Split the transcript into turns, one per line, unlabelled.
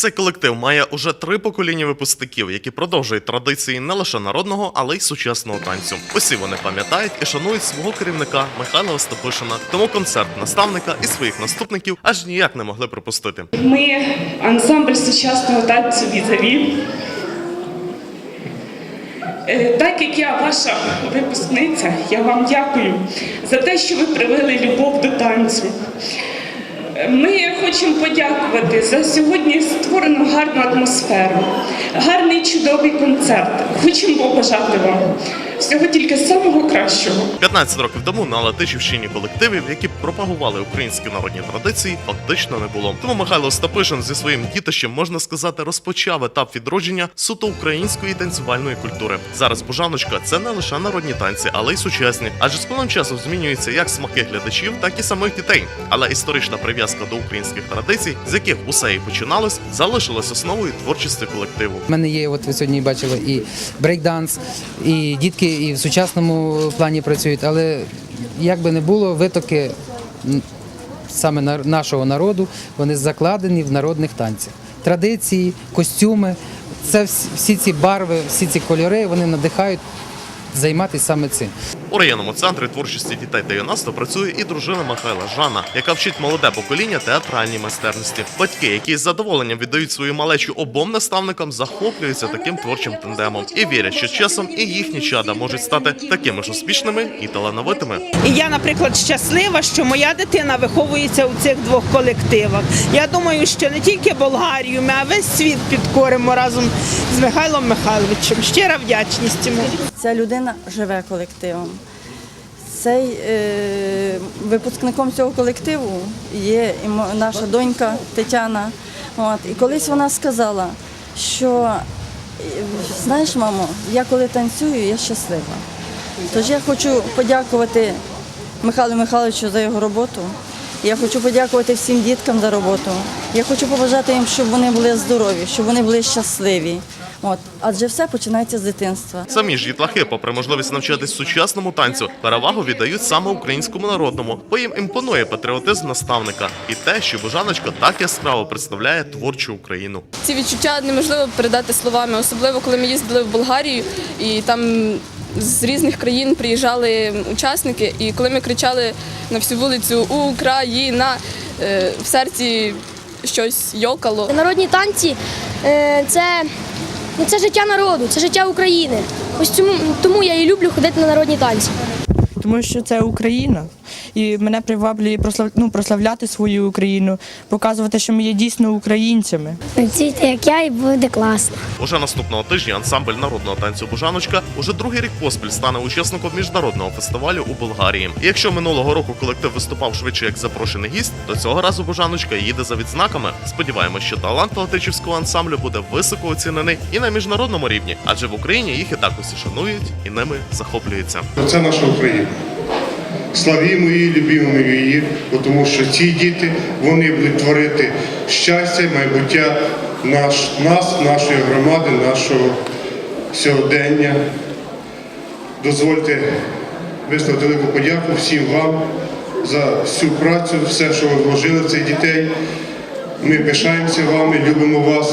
Цей колектив має уже три покоління випускників, які продовжують традиції не лише народного, але й сучасного танцю. Усі вони пам'ятають і шанують свого керівника Михайла Остапишина. Тому концерт наставника і своїх наступників аж ніяк не могли пропустити.
Ми ансамбль сучасного танцю візаві. Е, Так як я ваша випускниця, я вам дякую за те, що ви привели любов до танцю. Ми хочемо подякувати за сьогодні створену гарну атмосферу, гарний чудовий концерт. Хочемо побажати вам всього тільки самого кращого.
15 років тому на Латичівщині колективів, які пропагували українські народні традиції, фактично не було. Тому Михайло Остапишин зі своїм дітищем можна сказати розпочав етап відродження суто української танцювальної культури. Зараз бужаночка це не лише народні танці, але й сучасні, адже з плином часу змінюються як смаки глядачів, так і самих дітей. Але історична прив'язка до українських традицій, з яких усе і починалось, залишилась основою творчості колективу.
У мене є, от ви сьогодні бачили, і брейкданс, і дітки і в сучасному плані працюють, але як би не було, витоки саме на- нашого народу, вони закладені в народних танцях. Традиції, костюми, це всі ці барви, всі ці кольори, вони надихають займатися саме цим.
У районному центрі творчості дітей та юнацтва працює і дружина Михайла Жанна, яка вчить молоде покоління театральній майстерності. Батьки, які з задоволенням віддають свою малечу обом наставникам, захоплюються таким творчим тандемом і вірять, що часом і їхні чада можуть стати такими ж успішними і талановитими.
Я, наприклад, щаслива, що моя дитина виховується у цих двох колективах. Я думаю, що не тільки Болгарію, ми, а весь світ підкоримо разом з Михайлом Михайловичем. Щира вдячність йому.
Ця людина живе колективом. Цей е, випускником цього колективу є і наша донька Тетяна. От, і колись вона сказала, що знаєш, мамо, я коли танцюю, я щаслива. Тож я хочу подякувати Михайлу Михайловичу за його роботу. Я хочу подякувати всім діткам за роботу. Я хочу побажати їм, щоб вони були здорові, щоб вони були щасливі. От, адже все починається з дитинства.
Самі ж дітлахи, попри можливість навчатись сучасному танцю, перевагу віддають саме українському народному, бо їм імпонує патріотизм наставника і те, що Божаночка так яскраво представляє творчу Україну.
Ці відчуття неможливо передати словами, особливо коли ми їздили в Болгарію і там з різних країн приїжджали учасники, і коли ми кричали на всю вулицю Україна, е, в серці щось йокало.
Народні танці е, це, ну, це життя народу, це життя України. Ось цьому, тому я і люблю ходити на народні танці.
Тому що це Україна. І мене приваблює прослав... ну, прославляти свою Україну, показувати, що ми є дійсно українцями.
Танцюйте, як я, і буде класно.
Уже наступного тижня ансамбль народного танцю Бужаночка уже другий рік поспіль стане учасником міжнародного фестивалю у Болгарії. І якщо минулого року колектив виступав швидше як запрошений гість, то цього разу Бужаночка їде за відзнаками. Сподіваємось, що талант Латичівського ансамблю буде високо оцінений і на міжнародному рівні, адже в Україні їх і так усі шанують і ними захоплюються.
Це наша Україна. Славімо її, любімо її, тому що ці діти вони будуть творити щастя, майбуття наш, нас, нашої громади, нашого сьогодення. Дозвольте висловити велику подяку всім вам за всю працю, все, що ви вложили в цих дітей. Ми пишаємося вами, любимо вас.